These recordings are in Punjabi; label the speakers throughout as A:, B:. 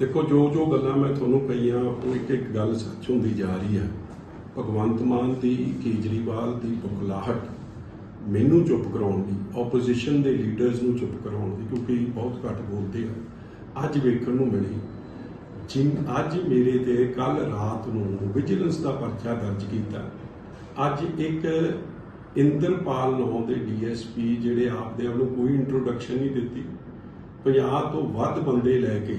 A: ਦੇਖੋ, ਜੋ ਜੋ ਗੱਲਾਂ ਮੈਂ ਤੁਹਾਨੂੰ ਕਹੀਆਂ, ਉਹ ਇੱਕ ਇੱਕ ਗੱਲ ਸੱਚ ਹੁੰਦੀ ਜਾ ਰਹੀ ਹੈ। ਭਗਵੰਤ ਮਾਨ ਦੀ, ਕੇਜਰੀਵਾਲ ਦੀ ਬੁਖਲਾਹਟ ਮੈਨੂੰ ਚੁੱਪ ਕਰਾਉਣ ਦੀ ਆਪੋਜੀਸ਼ਨ ਦੇ ਲੀਡਰਸ ਨੂੰ ਚੁੱਪ ਕਰਾਉਣ ਦੀ, ਕਿਉਂਕਿ ਬਹੁਤ ਘੱਟ ਬੋਲਦੇ ਆ। ਅੱਜ ਵੇਖਣ ਨੂੰ ਮਿਲੀ। ਜਿਨ ਅੱਜ ਮੇਰੇ ਤੇ ਕੱਲ ਰਾਤ ਨੂੰ ਵਿਜੀਲੈਂਸ ਦਾ ਪਰਚਾ ਦਰਜ ਕੀਤਾ। ਅੱਜ ਇੱਕ ਇੰਦਰਪਾਲ ਨਾਂ ਦੇ ਡੀਐਸਪੀ ਜਿਹੜੇ ਆਪਦੇ ਆਪ ਨੂੰ ਕੋਈ ਇੰਟਰੋਡਕਸ਼ਨ ਨਹੀਂ ਦਿੱਤੀ। 50 ਤੋਂ ਵੱਧ ਬੰਦੇ ਲੈ ਕੇ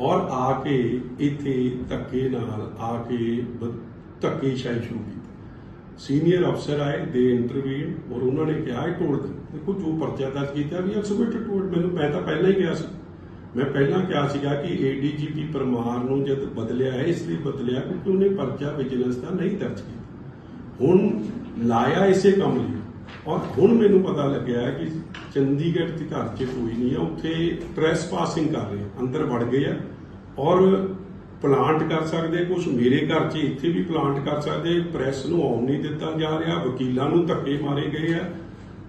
A: ਔਰ ਆ ਕੇ ਇੱਥੇ ਧੱਕੇ ਨਾਲ ਆ ਕੇ ਧੱਕੇ ਧੱਕੇਸ਼ਾਹੀ ਸ਼ੁਰੂ ਕੀਤੀ। ਸੀਨੀਅਰ ਅਫਸਰ ਆਏ, ਦੇ ਇੰਟਰਵਿਊ ਔਰ ਉਹਨਾਂ ਨੇ ਕਿਹਾ, ਇਹ ਟੋਲ ਦੇਖੋ, ਜੋ ਪਰਚਾ ਦਰਜ ਕੀਤਾ ਵੀ ਐਕਸਪਰਟ ਟੋਲ ਮੈਨੂੰ, ਮੈਂ ਤਾਂ ਪਹਿਲਾਂ ਹੀ ਕਿਹਾ ਸੀ। ਮੈਂ ਪਹਿਲਾਂ ਕਿਹਾ ਸੀਗਾ ਕਿ ਏਡੀਜੀਪੀ ਪਰਮਾਰ ਨੂੰ ਜਦ ਬਦਲਿਆ ਹੈ, ਇਸ ਲਈ ਬਦਲਿਆ, ਕਿਉਂਕਿ ਉਹਨੇ ਪਰਚਾ ਵਿਜੀਲੈਂਸ ਦਾ ਨਹੀਂ ਦਰਜ ਕੀਤਾ। ਹੁਣ ਲਾਇਆ ਇਸੇ ਕੰਮ ਲਈ। ਔਰ ਹੁਣ ਮੈਨੂੰ ਪਤਾ ਲੱਗਿਆ ਕਿ ਚੰਡੀਗੜ੍ਹ ਦੇ ਘਰ 'ਚ ਕੋਈ ਨਹੀਂ ਹੈ। ਉੱਥੇ ਟ੍ਰੈਸ ਪਾਸਿੰਗ ਕਰ ਰਹੇ ਆ, ਅੰਦਰ ਵੜ ਗਏ ਆ। ਔਰ ਪਲਾਂਟ ਕਰ ਸਕਦੇ ਕੁਝ ਮੇਰੇ ਘਰ 'ਚ ਇੱਥੇ ਵੀ ਪਲਾਂਟ ਕਰ ਸਕਦੇ ਪ੍ਰੈਸ ਨੂੰ ਆਉਣ ਨਹੀਂ ਦਿੱਤਾ ਜਾ ਰਿਹਾ। ਵਕੀਲਾਂ ਨੂੰ ਧੱਕੇ ਮਾਰੇ ਗਏ ਆ।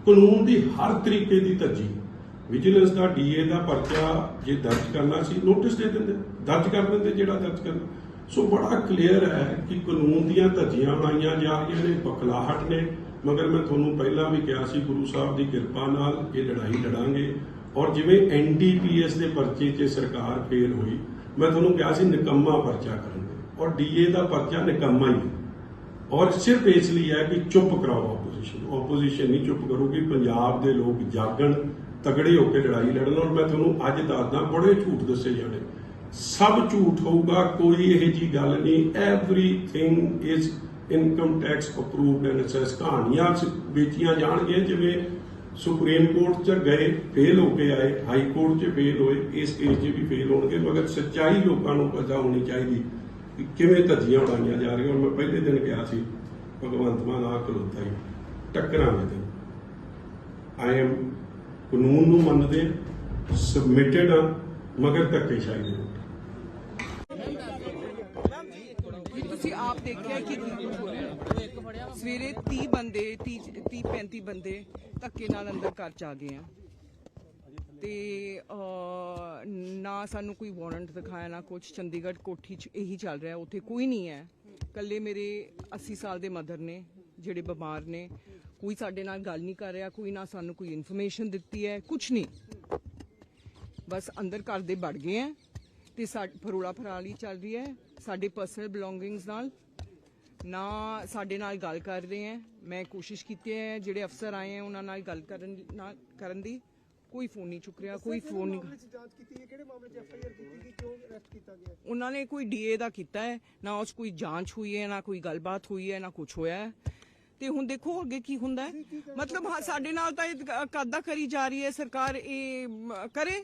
A: ਕਾਨੂੰਨ ਦੀ ਹਰ ਤਰੀਕੇ ਦੀ ਧੱਜੀ। ਵਿਜੀਲੈਂਸ ਦਾ ਡੀਏ ਦਾ ਪਰਚਾ ਜੇ ਦਰਜ ਕਰਨਾ ਸੀ ਨੋਟਿਸ ਦੇ ਦਿੰਦੇ। ਦਰਜ ਕਰ ਦਿੰਦੇ ਜਿਹੜਾ ਦਰਜ ਕਰਨਾ। ਸੋ ਬੜਾ ਕਲੀਅਰ ਹੈ ਕਿ ਕਾਨੂੰਨ ਦੀਆਂ ਧੱਜੀਆਂ ਬਣਾਈਆਂ ਜਾ ਰਹੀਆਂ ਨੇ। ਬਖਲਾਹਟ ਨੇ। ਮਗਰ ਮੈਂ ਤੁਹਾਨੂੰ ਪਹਿਲਾਂ ਵੀ ਕਿਹਾ ਸੀ ਗੁਰੂ ਸਾਹਿਬ ਦੀ ਕਿਰਪਾ ਨਾਲ ਇਹ ਲੜਾਈ ਲੜਾਂਗੇ। ਔਰ ਜਿਵੇਂ ਐਨਡੀਪੀਐਸ ਦੇ ਪਰਚੇ 'ਚ ਸਰਕਾਰ ਫੇਲ ਹੋਈ, ਮੈਂ ਤੁਹਾਨੂੰ ਕਿਹਾ ਸੀ ਨਿਕੰਮਾ ਪਰਚਾ ਕਰਨਗੇ ਔਰ ਡੀਏ ਦਾ ਪਰਚਾ ਨਿਕੰਮਾ ਹੀ ਹੈ। ਔਰ ਸਿਰਫ ਇਸ ਲਈ ਹੈ ਕਿ ਚੁੱਪ ਕਰਾਓ ਆਪੋਜੀਸ਼ਨ ਆਪੋਜੀਸ਼ਨ ਨਹੀਂ ਚੁੱਪ ਕਰੂਗੀ, ਪੰਜਾਬ ਦੇ ਲੋਕ ਜਾਗਣ ਤਗੜੇ ਹੋ ਕੇ ਲੜਾਈ ਲੜਨ। ਔਰ ਮੈਂ ਤੁਹਾਨੂੰ ਅੱਜ ਦੱਸਦਾ, ਬੜੇ ਝੂਠ ਦੱਸੇ ਜਾਣੇ। ਸਭ ਝੂਠ ਹੋਊਗਾ, ਕੋਈ ਇਹ ਜੀ ਗੱਲ ਨਹੀਂ। Everything is income tax approved and assess ਕਹਾਣੀਆਂ ਚ ਵੇਚੀਆਂ ਜਾਣਗੀਆਂ, ਜਿਵੇਂ ਸੁਪਰੀਮ ਕੋਰਟ ਚ ਗਏ, ਫੇਲ ਹੋ ਕੇ ਆਏ, ਹਾਈ ਕੋਰਟ ਚ ਫੇਲ ਹੋਏ, ਇਸ ਕੇਸ 'ਚ ਵੀ ਫੇਲ ਹੋਣਗੇ, ਮਗਰ ਸੱਚਾਈ ਲੋਕਾਂ ਨੂੰ ਪਤਾ ਹੋਣੀ ਚਾਹੀਦੀ ਕਿ ਕਿਵੇਂ ਧੱਜੀਆਂ ਉਡਾਈਆਂ ਜਾ ਰਹੀਆਂ। ਔਰ ਮੈਂ ਪਹਿਲੇ ਦਿਨ ਕਿਹਾ ਸੀ, ਭਗਵੰਤ ਮਾਨ ਆ ਖਲੋਤਾ ਹੀ, ਟੱਕਰਾਂਗੇ ਤੇ। ਆਈ ਐਮ ਕਾਨੂੰਨ ਨੂੰ ਮੰਨਦੇ ਸਬਮਿਟਡ ਆ, ਮਗਰ ਧੱਕੇਸ਼ਾਹੀ ਦੇ ਉੱਤੇ
B: ਵੀ ਤੁਸੀਂ ਆਪ ਦੇਖਿਆ ਕਿ ਕੀ ਕੁਝ ਹੋ ਰਿਹਾ ਸਵੇਰੇ 30 ਬੰਦੇ 30 30 35 ਬੰਦੇ ਧੱਕੇ ਨਾਲ ਅੰਦਰ ਘਰ ਚ ਆ ਗਏ ਆ। ਤੇ ਅਹ, ਨਾ ਸਾਨੂੰ ਕੋਈ ਵਾਰੰਟ ਦਿਖਾਇਆ ਨਾ ਕੁਝ ਚੰਡੀਗੜ੍ਹ ਕੋਠੀ ਚ ਇਹੀ ਚੱਲ ਰਿਹਾ ਉੱਥੇ ਕੋਈ ਨਹੀਂ ਹੈ। ਕੱਲੇ ਮੇਰੇ 80 ਸਾਲ ਦੇ ਮਦਰ ਨੇ ਜਿਹੜੇ ਬਿਮਾਰ ਨੇ। ਕੋਈ ਸਾਡੇ ਨਾਲ ਗੱਲ ਨਹੀਂ ਕਰ ਰਿਹਾ ਕੋਈ ਨਾ ਸਾਨੂੰ ਕੋਈ ਇਨਫੋਰਮੇਸ਼ਨ ਦਿੱਤੀ ਹੈ ਕੁਝ ਨਹੀਂ। ਬਸ ਅੰਦਰ ਘਰ ਦੇ ਵੜ ਗਏ ਆ ਤੇ ਸਾਡ ਫਰੋਲਾ ਫਰਾਲੀ ਚੱਲ ਰਹੀ ਹੈ। ਸਾਡੇ ਪਰਸਨਲ ਬਿਲੋਂਗਿੰਗਸ ਨਾਲ ਨਾ ਸਾਡੇ ਨਾਲ ਗੱਲ ਕਰ ਰਹੇ ਹੈ। ਮੈਂ ਕੋਸ਼ਿਸ਼ ਕੀਤੀ ਹੈ ਜਿਹੜੇ ਅਫਸਰ ਆਏ ਹੈ ਉਹਨਾਂ ਨਾਲ ਗੱਲ ਕਰਨ ਨਾਲ ਕਰਨ ਦੀ। ਕੋਈ ਫੋਨ ਨਹੀਂ ਚੁੱਕ ਰਿਹਾ ਕੋਈ ਫੋਨ ਨਹੀਂ
C: ਜਾਂਚ ਕੀਤੀ ਹੈ? ਕਿਹੜੇ ਮਾਮਲੇ 'ਚ ਐਫਆਈਆਰ ਕੀਤੀ ਗਈ? ਕਿਉਂ ਅਰੈਸਟ ਕੀਤਾ ਗਿਆ?
B: ਉਹਨਾਂ ਨੇ ਕੋਈ ਡੀਏ ਦਾ ਕੀਤਾ ਹੈ ਨਾ ਉਸ ਕੋਈ ਜਾਂਚ ਹੋਈ ਹੈ ਨਾ ਕੋਈ ਗੱਲਬਾਤ ਹੋਈ ਹੈ ਨਾ ਕੁਝ ਹੋਇਆ ਹੈ। ਤੇ ਹੁਣ ਦੇਖੋ ਅੱਗੇ ਕੀ ਹੁੰਦਾ ਹੈ। ਮਤਲਬ ਸਾਡੇ ਨਾਲ ਤਾਂ ਇਹ ਕਾਦਾ ਕਰੀ ਜਾ ਰਹੀ ਹੈ ਸਰਕਾਰ ਇਹ ਕਰੇ?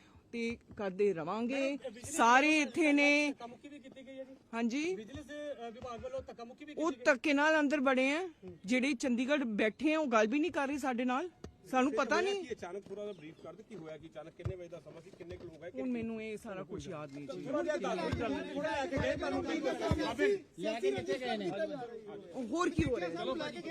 B: ਤੇ ਕਰਦੇ ਰਵਾਂਗੇ। ਸਾਰੇ ਇੱਥੇ ਨੇ
D: ਧੱਕਾਮੁੱਕੀ ਵੀ ਕੀਤੀ ਗਈ ਹੈ ਜੀ
B: ਹਾਂਜੀ।
D: ਬਿਜਲੀ ਦੇ ਵਿਭਾਗ ਵੱਲੋਂ ਧੱਕਾਮੁੱਕੀ ਵੀ
B: ਉਹ ਧੱਕੇ ਨਾਲ ਅੰਦਰ ਬੜੇ ਆ। ਜਿਹੜੇ ਚੰਡੀਗੜ੍ਹ ਬੈਠੇ ਆ ਉਹ ਗੱਲ ਵੀ ਨਹੀਂ ਕਰ ਰਹੇ ਸਾਡੇ ਨਾਲ। ਸਾਨੂੰ ਪਤਾ ਨਹੀਂ।
D: ਕੀ ਅਚਾਨਕ ਪੂਰਾ ਦਾ ਬਰੀਫ ਕਰ ਦਿੱਤੀ? ਹੋਇਆ ਕਿ ਅਚਾਨਕ ਕਿੰਨੇ ਵਜੇ ਦਾ ਸਮਾਂ ਸੀ? ਕਿੰਨੇ ਕੁ ਲੋਕ ਆਏ?
B: ਹੁਣ ਮੈਨੂੰ ਇਹ ਸਾਰਾ ਕੁਝ ਯਾਦ ਨਹੀਂ ਜੀ।
D: ਥੋੜਾ ਜਿਹਾ ਦੱਸ ਦਿਓ ਜੀ। ਥੋੜਾ ਲੈ ਕੇ ਗਏ ਤੁਹਾਨੂੰ ਕੀ
B: ਹੋਰ ਕੀ ਹੋ ਰਿਹਾ?
C: ਕੇ